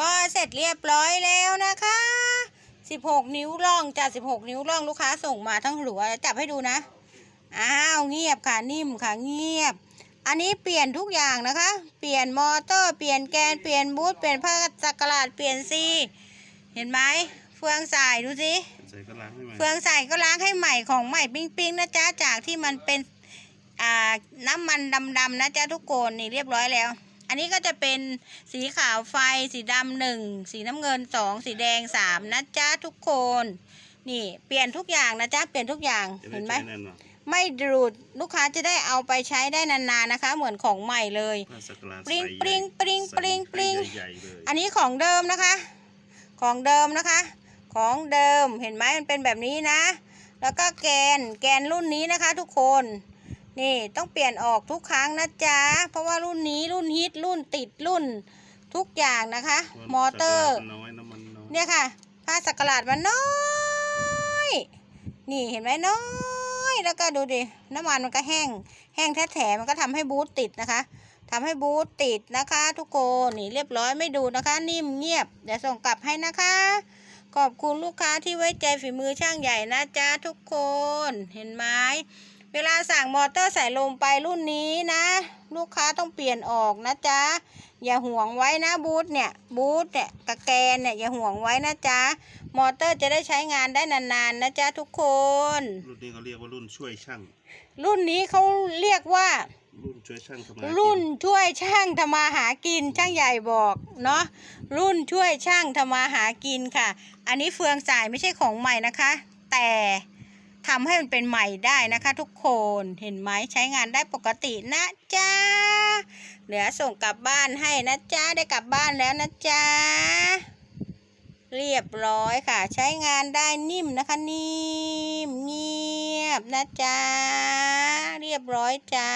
ก็เสร็จเรียบร้อยแล้วนะคะ 16 นิ้วร่องจาก16 นิ้วร่องลูกค้าส่งมาทั้งหัวจับให้ดูนะ อ้าวเงียบค่ะนิ่มค่ะเงียบ อันนี้เปลี่ยนทุกอย่างนะคะ เปลี่ยนมอเตอร์เปลี่ยนแกนเปลี่ยนบูทเปลี่ยนผ้าจักรลาดเปลี่ยนซีเห็นไหมเฟืองสายดูสิใส่ก็ล้างให้ใหม่เฟืองใส่ก็ล้างให้ใหม่ของใหม่ปิ้งๆนะจ๊ะจากที่มันเป็นอ่าน้ำมันดำๆนะจ๊ะทุกคนนี่เรียบร้อยแล้ว อันนี้ก็จะเป็นสีขาวไฟ สีดำหนึ่ง สีน้ำเงินสอง สีแดงสามนะจ๊ะทุกคน นี่เปลี่ยนทุกอย่างนะจ๊ะ เปลี่ยนทุกอย่างจะด้เห็นไหมใช้แน่นอนไม่ดูด ลูกค้าจะได้เอาไปใช้ได้นานๆนะคะ เหมือนของใหม่เลยผ้าสักลาปริ้งใส่ปริ้งปริ้งใส่ปริ้งปริ้งใหญ่ๆเลยอันนี้ของเดิมนะคะ ของเดิมนะคะ ของเดิม เห็นไหมมันเป็นแบบนี้นะ แล้วก็แกน แกนรุ่นนี้นะคะ ทุกคน นี่ต้องเปลี่ยนออกทุกครั้งนะจ๊ะ เพราะว่ารุ่นนี้รุ่นฮิตรุ่นติดรุ่นทุกอย่างนะคะ มอเตอร์สักลาน้อยน้ำมันน้อยเนี่ยค่ะผ้าสักหลาดมันน้อย นี่เห็นไหมน้อย แล้วก็ดูดิน้ำมันมันก็แห้ง แห้งแท้ๆมันก็ทำให้บูทติดนะคะทำให้บูทติดนะคะ ทุกคนนี่เรียบร้อยไม่ดูดนะคะ นิ่มเงียบเดี๋ยวส่งกลับให้นะคะ ขอบคุณลูกค้าที่ไว้ใจฝีมือช่างใหญ่นะจ๊ะทุกคนเห็นไหม เวลาสั่งมอเตอร์ใส่ลมไปรุ่นนี้นะ ลูกค้าต้องเปลี่ยนออกนะจ๊ะ อย่าห่วงไว้นะบูธเนี่ยบูธเนี่ยกระแกนเนี่ยอย่าห่วงไว้นะจ๊ะ มอเตอร์จะได้ใช้งานได้นานๆนะจ๊ะทุกคน รุ่นนี้เขาเรียกว่ารุ่นช่วยช่างรุ่นนี้เขาเรียกว่า รุ่นช่วยช่างทำงานรุ่นช่วยช่างทำมาหากินช่างใหญ่บอกเนาะรุ่นช่วยช่างทำมาหากินค่ะ อันนี้เฟืองสายไม่ใช่ของใหม่นะคะ แต่ ทำให้มันเป็นใหม่ได้นะคะทุกคนเห็นไหมใช้งานได้ปกตินะจ๊ะเหลือส่งกลับบ้านให้นะจ๊ะได้กลับบ้านแล้วนะจ๊ะเรียบร้อยค่ะ ใช้งานได้นิ่มนะคะนิ่มเงียบนะจ๊ะเรียบร้อยจ้า